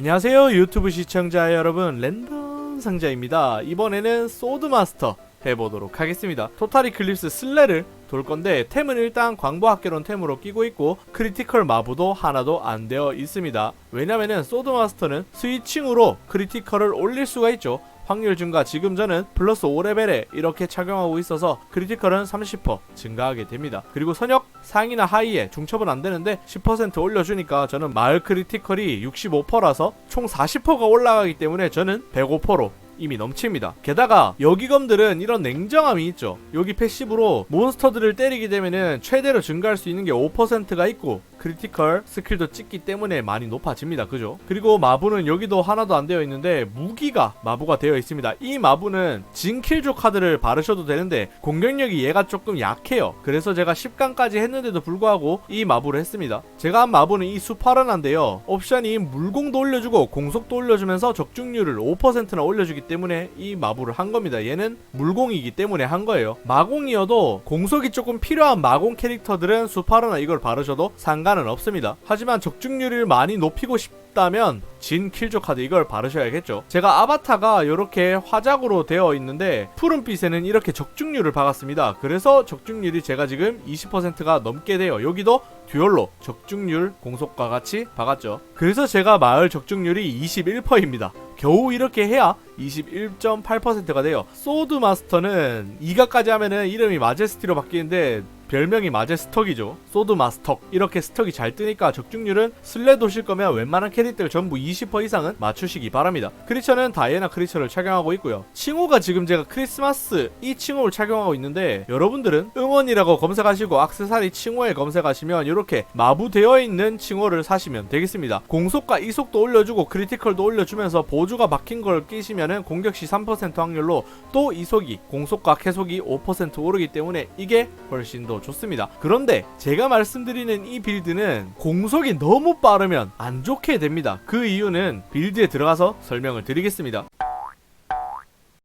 안녕하세요 유튜브 시청자 여러분. 랜덤 상자입니다. 이번에는 소드마스터 해보도록 하겠습니다. 토탈 이클립스 슬레를 돌 건데 템은 일단 광부 학개론 템으로 끼고 있고 크리티컬 마부도 하나도 안 되어 있습니다. 왜냐면은 소드마스터는 스위칭으로 크리티컬을 올릴 수가 있죠 확률 증가 지금 저는 플러스 5레벨에 이렇게 착용하고 있어서 크리티컬은 30% 증가하게 됩니다. 그리고 선역 상이나 하이에 중첩은 안 되는데 10% 올려주니까 저는 마을 크리티컬이 65%라서 총 40%가 올라가기 때문에 저는 105%로 이미 넘칩니다. 게다가 여기검들은 이런 냉정함이 있죠. 여기 패시브로 몬스터들을 때리게 되면은 최대로 증가할 수 있는 게 5%가 있고 크리티컬 스킬도 찍기 때문에 많이 높아집니다. 그죠? 그리고 마부는 여기도 하나도 안 되어 있는데 무기가 마부가 되어 있습니다. 이 마부는 진킬조 카드를 바르셔도 되는데 공격력이 얘가 조금 약해요. 그래서 제가 10강까지 했는데도 불구하고 이 마부를 했습니다. 제가 한 마부는 이 수파르난데요. 옵션이 물공도 올려주고 공속도 올려주면서 적중률을 5%나 올려주기 때문에 이 마부를 한 겁니다. 얘는 물공이기 때문에 한 거예요. 마공이어도 공속이 조금 필요한 마공 캐릭터들은 수파르나 이걸 바르셔도 상관 은 없습니다. 하지만 적중률을 많이 높이고 싶다면 진 킬조 카드 이걸 바르셔야겠죠. 제가 아바타가 이렇게 화작으로 되어 있는데 푸른빛에는 이렇게 적중률을 박았습니다. 그래서 적중률이 제가 지금 20%가 넘게 돼요. 여기도 듀얼로 적중률 공속과 같이 박았죠. 그래서 제가 마을 적중률이 21%입니다. 겨우 이렇게 해야 21.8%가 돼요. 소드 마스터는 2가까지 하면은 이름이 마제스티로 바뀌는데 별명이 마제스턱이죠. 소드 마스턱. 이렇게 스턱이 잘 뜨니까 적중률은 슬레 도실 거면 웬만한 캐릭터 전부 20% 이상은 맞추시기 바랍니다. 크리처는 다이애나 크리처를 착용하고 있고요. 칭호가 지금 제가 크리스마스 이 칭호를 착용하고 있는데 여러분들은 응원이라고 검색하시고 악세사리 칭호에 검색하시면 이렇게 마부되어 있는 칭호를 사시면 되겠습니다. 공속과 이속도 올려주고 크리티컬도 올려주면서 보조가 박힌 걸 끼시면은 공격 시 3% 확률로 또 이속이 공속과 계속이 5% 오르기 때문에 이게 훨씬 더 좋습니다. 그런데 제가 말씀드리는 이 빌드는 공속이 너무 빠르면 안 좋게 됩니다. 그 이유는 빌드에 들어가서 설명을 드리겠습니다.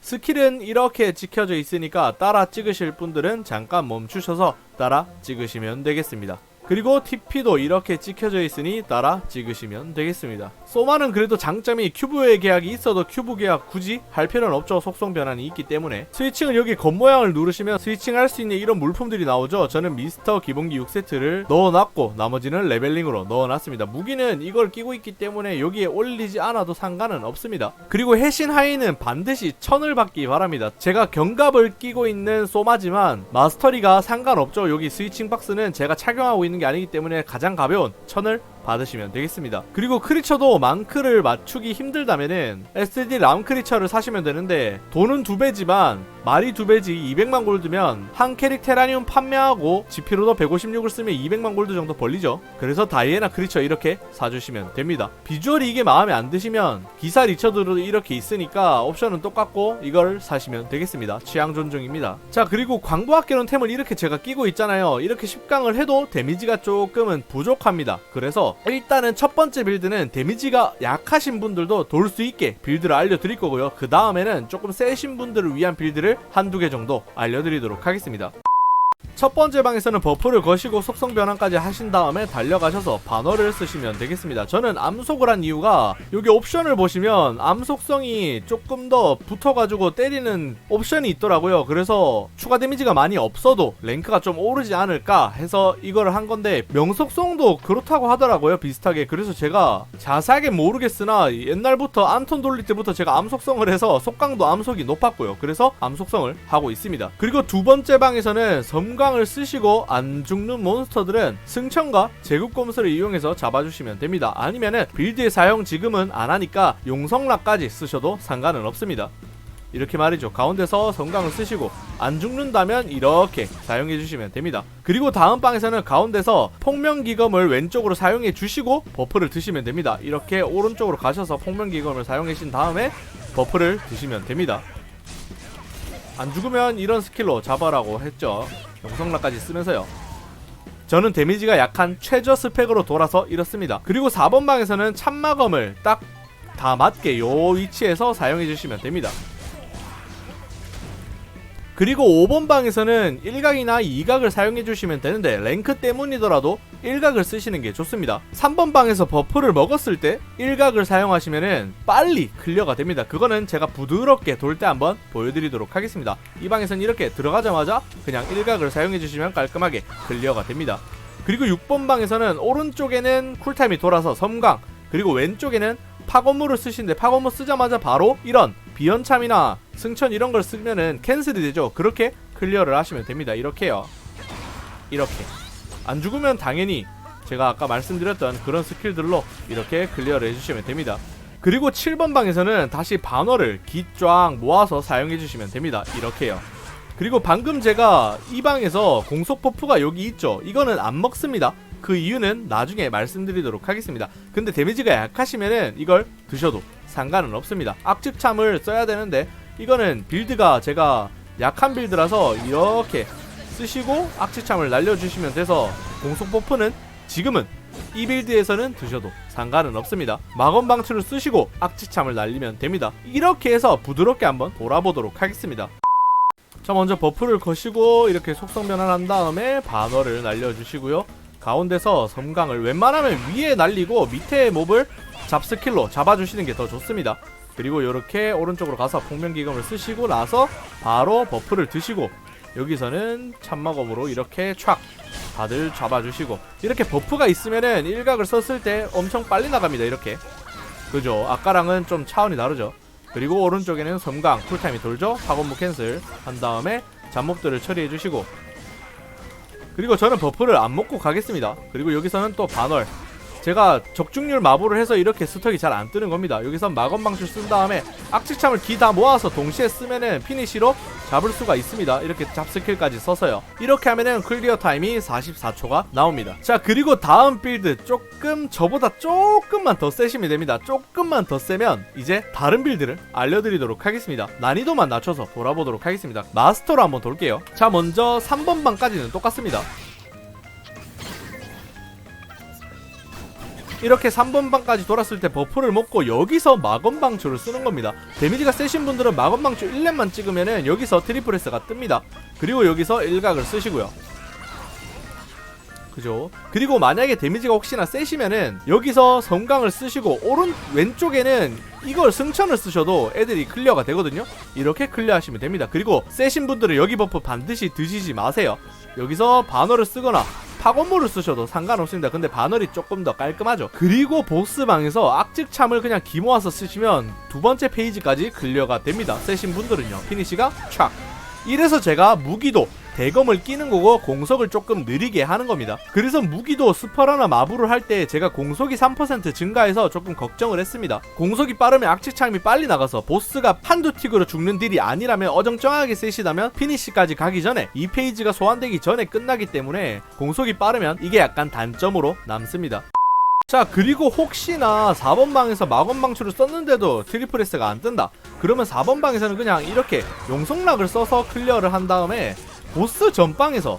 스킬은 이렇게 찍혀져 있으니까 따라 찍으실 분들은 잠깐 멈추셔서 따라 찍으시면 되겠습니다. 그리고 TP도 이렇게 찍혀져 있으니 따라 찍으시면 되겠습니다. 소마는 그래도 장점이 큐브의 계약이 있어도 큐브 계약 굳이 할 필요는 없죠. 속성 변환이 있기 때문에. 스위칭을 여기 겉모양을 누르시면 스위칭 할 수 있는 이런 물품들이 나오죠. 저는 미스터 기본기 6세트를 넣어놨고 나머지는 레벨링으로 넣어놨습니다. 무기는 이걸 끼고 있기 때문에 여기에 올리지 않아도 상관은 없습니다. 그리고 해신 하이는 반드시 천을 받기 바랍니다. 제가 경갑을 끼고 있는 소마지만 마스터리가 상관없죠. 여기 스위칭 박스는 제가 착용하고 있는 게 아니기 때문에 가장 가벼운 천을 받으시면 되겠습니다. 그리고 크리처도 망크를 맞추기 힘들다면은 SD 람 크리처를 사시면 되는데 돈은 두 배지만 말이 두 배지 200만 골드면 한 캐릭 테라늄 판매하고 지피로도 156을 쓰면 200만 골드 정도 벌리죠. 그래서 다이애나 크리처 이렇게 사주시면 됩니다. 비주얼이 이게 마음에 안 드시면 기사 리처드도 이렇게 있으니까 옵션은 똑같고 이걸 사시면 되겠습니다. 취향 존중입니다. 자 그리고 광부학개론 템을 이렇게 제가 끼고 있잖아요. 이렇게 10강을 해도 데미지가 조금은 부족합니다. 그래서 일단은 첫 번째 빌드는 데미지가 약하신 분들도 돌 수 있게 빌드를 알려드릴 거고요. 그 다음에는 조금 세신 분들을 위한 빌드를 한두 개 정도 알려드리도록 하겠습니다. 첫 번째 방에서는 버프를 거시고 속성 변환까지 하신 다음에 달려가셔서 반어를 쓰시면 되겠습니다. 저는 암속을 한 이유가 여기 옵션을 보시면 암속성이 조금 더 붙어가지고 때리는 옵션이 있더라고요. 그래서 추가 데미지가 많이 없어도 랭크가 좀 오르지 않을까 해서 이걸 한 건데 명속성도 그렇다고 하더라고요. 비슷하게. 그래서 제가 자세하게 모르겠으나 옛날부터 안톤 돌릴 때부터 제가 암속성을 해서 속강도 암속이 높았고요. 그래서 암속성을 하고 있습니다. 그리고 두 번째 방에서는 섬광 을 쓰시고 안 죽는 몬스터들은 승천과 제국검수를 이용해서 잡아주시면 됩니다. 아니면은 빌드의 사용 지금은 안 하니까 용성락까지 쓰셔도 상관은 없습니다. 이렇게 말이죠. 가운데서 성강을 쓰시고 안 죽는다면 이렇게 사용해 주시면 됩니다. 그리고 다음 방에서는 가운데서 폭명기검을 왼쪽으로 사용해 주시고 버프를 드시면 됩니다. 이렇게 오른쪽으로 가셔서 폭명기검을 사용해 주신 다음에 버프를 드시면 됩니다. 안 죽으면 이런 스킬로 잡아라고 했죠. 용성락까지 쓰면서요. 저는 데미지가 약한 최저 스펙으로 돌아서 이렇습니다. 그리고 4번 방에서는 참마검을 딱 다 맞게 요 위치에서 사용해 주시면 됩니다. 그리고 5번 방에서는 1각이나 2각을 사용해 주시면 되는데 랭크 때문이더라도 1각을 쓰시는 게 좋습니다. 3번 방에서 버프를 먹었을 때 1각을 사용하시면은 빨리 클리어가 됩니다. 그거는 제가 부드럽게 돌 때 한번 보여드리도록 하겠습니다. 이 방에서는 이렇게 들어가자마자 그냥 1각을 사용해 주시면 깔끔하게 클리어가 됩니다. 그리고 6번 방에서는 오른쪽에는 쿨타임이 돌아서 섬광 그리고 왼쪽에는 파고물을 쓰시는데 파고물 쓰자마자 바로 이런 비연참이나 승천 이런 걸 쓰면은 캔슬이 되죠. 그렇게 클리어를 하시면 됩니다. 이렇게요. 이렇게 안 죽으면 당연히 제가 아까 말씀드렸던 그런 스킬들로 이렇게 클리어를 해주시면 됩니다. 그리고 7번 방에서는 다시 반어를 기쫙 모아서 사용해 주시면 됩니다. 이렇게요. 그리고 방금 제가 이 방에서 공속 버프가 여기 있죠. 이거는 안 먹습니다. 그 이유는 나중에 말씀드리도록 하겠습니다. 근데 데미지가 약하시면은 이걸 드셔도 상관은 없습니다. 악측참을 써야 되는데 이거는 빌드가 제가 약한 빌드라서 이렇게 쓰시고 악취참을 날려주시면 돼서 공속 버프는 지금은 이 빌드에서는 드셔도 상관은 없습니다. 마검 방출을 쓰시고 악취참을 날리면 됩니다. 이렇게 해서 부드럽게 한번 돌아보도록 하겠습니다. 자 먼저 버프를 거시고 이렇게 속성 변환한 다음에 반어를 날려주시고요. 가운데서 섬광을 웬만하면 위에 날리고 밑에 몹을 잡스킬로 잡아주시는 게 더 좋습니다. 그리고 이렇게 오른쪽으로 가서 폭명기금을 쓰시고 나서 바로 버프를 드시고 여기서는 참마검으로 이렇게 촥 다들 잡아주시고 이렇게 버프가 있으면은 일각을 썼을 때 엄청 빨리 나갑니다 이렇게. 그죠? 아까랑은 좀 차원이 다르죠? 그리고 오른쪽에는 섬광 쿨타임이 돌죠? 파곤무 캔슬 한 다음에 잡몹들을 처리해 주시고. 그리고 저는 버프를 안 먹고 가겠습니다. 그리고 여기서는 또 반월 제가 적중률 마부를 해서 이렇게 스톡이 잘 안 뜨는 겁니다. 여기서 마검 방출 쓴 다음에 악취참을 기다 모아서 동시에 쓰면은 피니시로 잡을 수가 있습니다. 이렇게 잡스킬까지 써서요. 이렇게 하면은 클리어 타임이 44초가 나옵니다. 자 그리고 다음 빌드 조금 저보다 조금만 더 세시면 됩니다. 조금만 더 세면 이제 다른 빌드를 알려드리도록 하겠습니다. 난이도만 낮춰서 돌아보도록 하겠습니다. 마스터로 한번 돌게요. 자 먼저 3번 방까지는 똑같습니다. 이렇게 3번 방까지 돌았을 때 버프를 먹고 여기서 마검 방출을 쓰는 겁니다. 데미지가 세신 분들은 마검 방출 1렙만 찍으면은 여기서 트리플 S가 뜹니다. 그리고 여기서 일각을 쓰시고요. 그죠? 그리고 만약에 데미지가 혹시나 세시면은 여기서 섬광을 쓰시고 오른 왼쪽에는 이걸 승천을 쓰셔도 애들이 클리어가 되거든요. 이렇게 클리어하시면 됩니다. 그리고 세신 분들은 여기 버프 반드시 드시지 마세요. 여기서 반어를 쓰거나 파곤물을 쓰셔도 상관없습니다. 근데 반월이 조금 더 깔끔하죠. 그리고 보스방에서 악직참을 그냥 기모아서 쓰시면 두 번째 페이지까지 클리어가 됩니다. 세신 분들은요. 피니시가 촥. 이래서 제가 무기도 대검을 끼는 거고 공속을 조금 느리게 하는 겁니다. 그래서 무기도 스퍼러나 마부를 할 때 제가 공속이 3% 증가해서 조금 걱정을 했습니다. 공속이 빠르면 악취참이 빨리 나가서 보스가 판두 틱으로 죽는 딜이 아니라면 어정쩡하게 세시다면 피니시까지 가기 전에 이 페이지가 소환되기 전에 끝나기 때문에 공속이 빠르면 이게 약간 단점으로 남습니다. 자 그리고 혹시나 4번 방에서 마검 방출을 썼는데도 트리플 S가 안 뜬다 그러면 4번 방에서는 그냥 이렇게 용성락을 써서 클리어를 한 다음에 보스 전방에서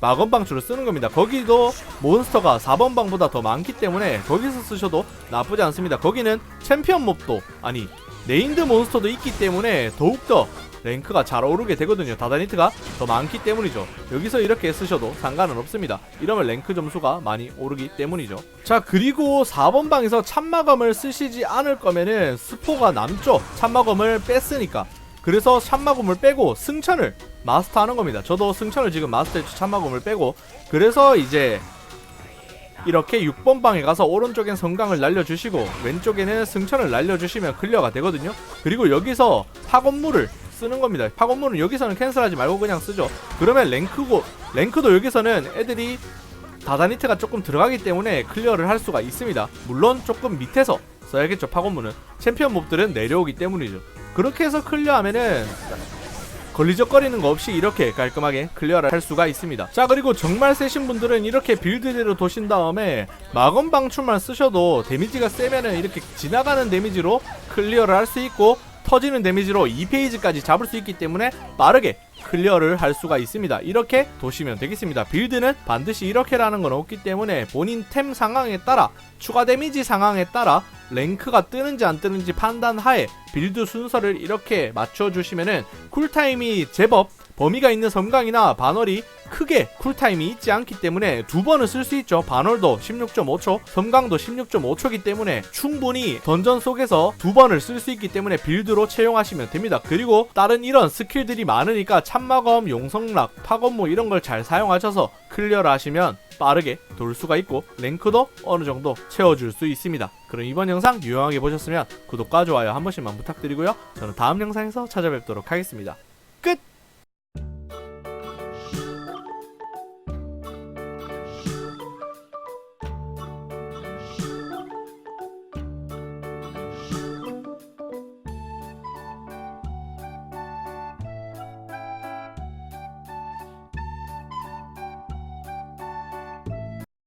마검 방출을 쓰는 겁니다 거기도 몬스터가 4번 방보다 더 많기 때문에 거기서 쓰셔도 나쁘지 않습니다 거기는 챔피언 몹도 아니 네임드 몬스터도 있기 때문에 더욱더 랭크가 잘 오르게 되거든요. 다다니트가 더 많기 때문이죠. 여기서 이렇게 쓰셔도 상관은 없습니다. 이러면 랭크 점수가 많이 오르기 때문이죠. 자, 그리고 4번 방에서 참마검을 쓰시지 않을 거면은 스포가 남죠. 참마검을 뺐으니까. 그래서 참마검을 빼고 승천을 마스터하는 겁니다. 저도 승천을 지금 마스터했죠. 참마검을 빼고. 그래서 이제 이렇게 6번 방에 가서 오른쪽엔 성강을 날려주시고 왼쪽에는 승천을 날려주시면 클리어가 되거든요. 그리고 여기서 파건물을 쓰는 겁니다. 파건물은 여기서는 캔슬하지 말고 그냥 쓰죠. 그러면 랭크고 랭크도 여기서는 애들이 다다니트가 조금 들어가기 때문에 클리어를 할 수가 있습니다. 물론 조금 밑에서 써야겠죠. 파건물은 챔피언 몹들은 내려오기 때문이죠. 그렇게 해서 클리어하면은 걸리적거리는 거 없이 이렇게 깔끔하게 클리어를 할 수가 있습니다. 자 그리고 정말 세신 분들은 이렇게 빌드대로 도신 다음에 마검 방출만 쓰셔도 데미지가 세면은 이렇게 지나가는 데미지로 클리어를 할 수 있고 터지는 데미지로 2페이지까지 잡을 수 있기 때문에 빠르게 클리어를 할 수가 있습니다. 이렇게 도시면 되겠습니다. 빌드는 반드시 이렇게라는 건 없기 때문에 본인 템 상황에 따라 추가 데미지 상황에 따라 랭크가 뜨는지 안 뜨는지 판단하에 빌드 순서를 이렇게 맞춰주시면은 쿨타임이 제법 범위가 있는 섬광이나 반월이 크게 쿨타임이 있지 않기 때문에 두 번은 쓸 수 있죠. 반월도 16.5초, 섬광도 16.5초기 때문에 충분히 던전 속에서 두 번을 쓸 수 있기 때문에 빌드로 채용하시면 됩니다. 그리고 다른 이런 스킬들이 많으니까 참마검, 용성락, 파검모 이런 걸 잘 사용하셔서 클리어를 하시면 빠르게 돌 수가 있고 랭크도 어느 정도 채워줄 수 있습니다. 그럼 이번 영상 유용하게 보셨으면 구독과 좋아요 한 번씩만 부탁드리고요. 저는 다음 영상에서 찾아뵙도록 하겠습니다. 끝!